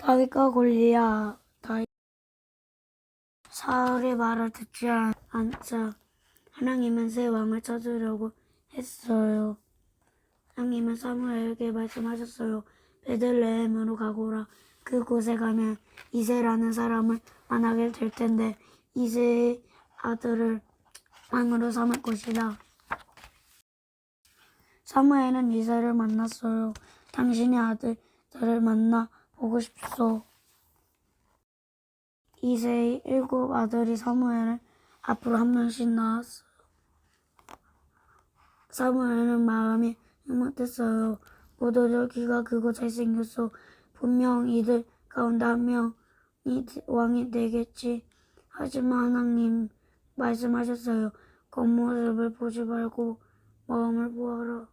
다윗과 골리앗 다윗 사울의 말을 듣지 않- 않자 하나님은 새 왕을 찾으려고 했어요. 하나님은 사무엘에게 말씀하셨어요. 베들레헴으로 가거라. 그곳에 가면 이세라는 사람을 만나게 될 텐데 이세의 아들을 왕으로 삼을 것이다. 사무엘은 이세를 만났어요. 당신의 아들 들을 만나 보고 싶소. 이세의 일곱 아들이 사무엘을 앞으로 한 명씩 낳았어요. 사무엘은 마음이 흐뭇했어요. 모두들 귀가 크고 잘생겼어. 분명 이들 가운데 한 명이 왕이 되겠지. 하지만 하나님 말씀하셨어요. 겉모습을 보지 말고 마음을 보아라.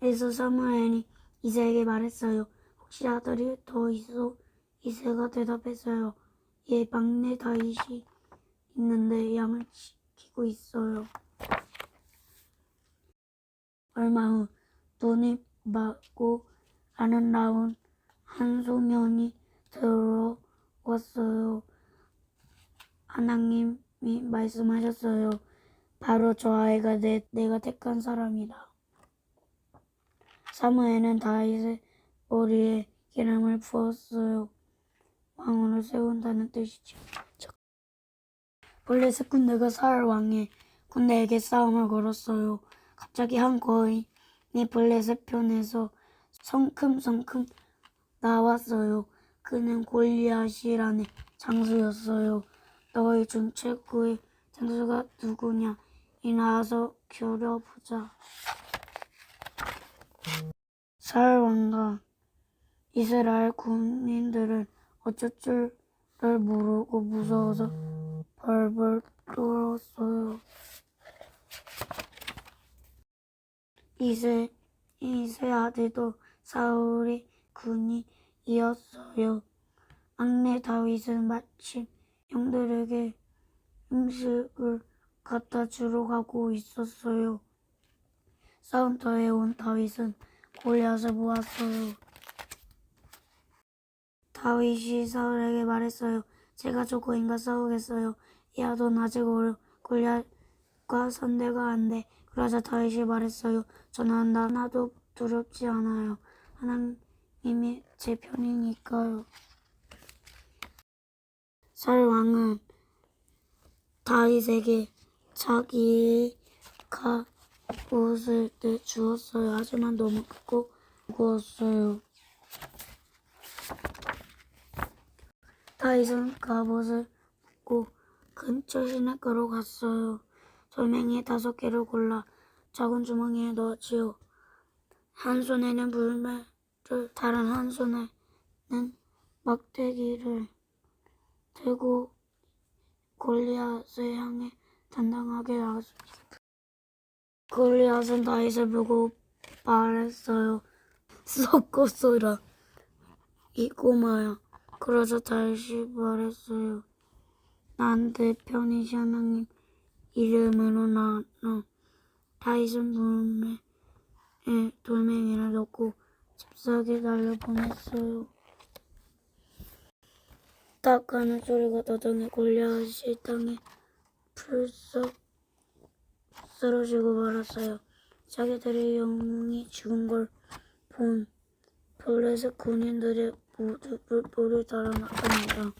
그래서 사무엘이 이세에게 말했어요. 혹시 아들이 더 있어? 이세가 대답했어요. 예, 막내 다윗이 있는데 양을 지키고 있어요. 얼마 후 돈이 맞고 아름다운 한 소년이 들어왔어요. 하나님이 말씀하셨어요. 바로 저 아이가 내, 내가 택한 사람이다. 사무엘은 다윗의 머리에 기름을 부었어요. 왕으로 세운다는 뜻이죠. 블레셋 군대가 사울 왕의 군대에게 싸움을 걸었어요. 갑자기 한 거인이 블레셋 편에서 성큼성큼 나왔어요. 그는 골리앗이라는 장수였어요. 너희 중 최고의 장수가 누구냐? 이 나와서 겨뤄보자. 사울 왕과 이스라엘 군인들은 어쩔 줄을 모르고 무서워서 벌벌 떨었어요. 이세 이세 아들도 사울의 군인이었어요. 막내 다윗은 마침 형들에게 음식을 갖다 주러 가고 있었어요. 싸움터에 온 다윗은 골리앗을 보았어요. 다윗이 사울에게 말했어요. 제가 저 고인과 싸우겠어요. 야, 넌 아직. 골리앗과 상대가 안 돼. 그러자 다윗이 말했어요. 저는 나 하나도 두렵지 않아요. 하나님이 제 편이니까요. 사울 왕은 다윗에게 자기가 옷을 내주었어요. 하지만 너무 크고 무거웠어요. 다윗은 갑옷을 벗고 근처 시내가로 갔어요. 돌멩이 다섯 개를 골라 작은 주머니에 넣었지요. 한 손에는 물매를 다른 한 손에는 막대기를 들고 골리앗을 향해 당당하게 나갔습니다. 골리앗은 다윗을 보고 말했어요. 썩었어라. 이 꼬마야. 그러자 다윗이 말했어요. 난내 편이시 하나님 이름으로 나너 다윗은 물매에 돌멩이를 넣고 잽싸게 날려보냈어요. 딱 하는 소리가 나더니 골리앗이 땅에 풀썩 쓰러지고 말았어요. 자기들의 영웅이 죽은 걸 본 블레셋 군인들이 모두 뿔뿔이 달아났답니다.